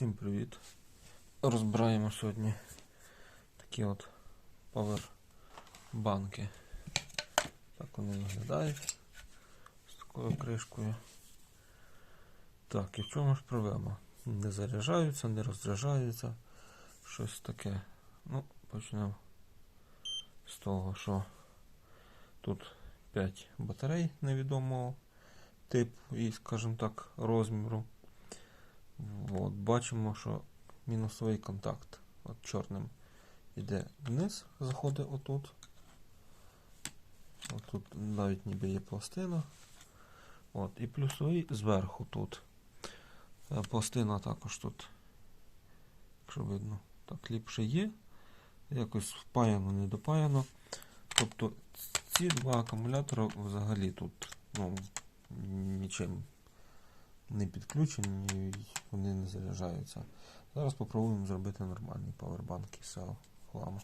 Всім привіт! Розбираємо сьогодні такі от павербанки. Так вони виглядають з такою кришкою. Так, і в чому ж проблема? Не заряджаються, не розряджаються. Щось таке. Ну, почнемо з того, що тут 5 батарей невідомого типу і, скажімо так, розміру. От, бачимо, що мінусовий контакт от чорним іде вниз, заходить отут. Отут навіть ніби є пластина. От, і плюсовий зверху тут. Е, Пластина також тут, якщо видно, так ліпше є. Якось впаяно, не допаяно. Тобто ці два акумулятори взагалі тут ну, нічим не підключені, вони не заряджаються. Зараз спробуємо зробити нормальний павербанк із хламу.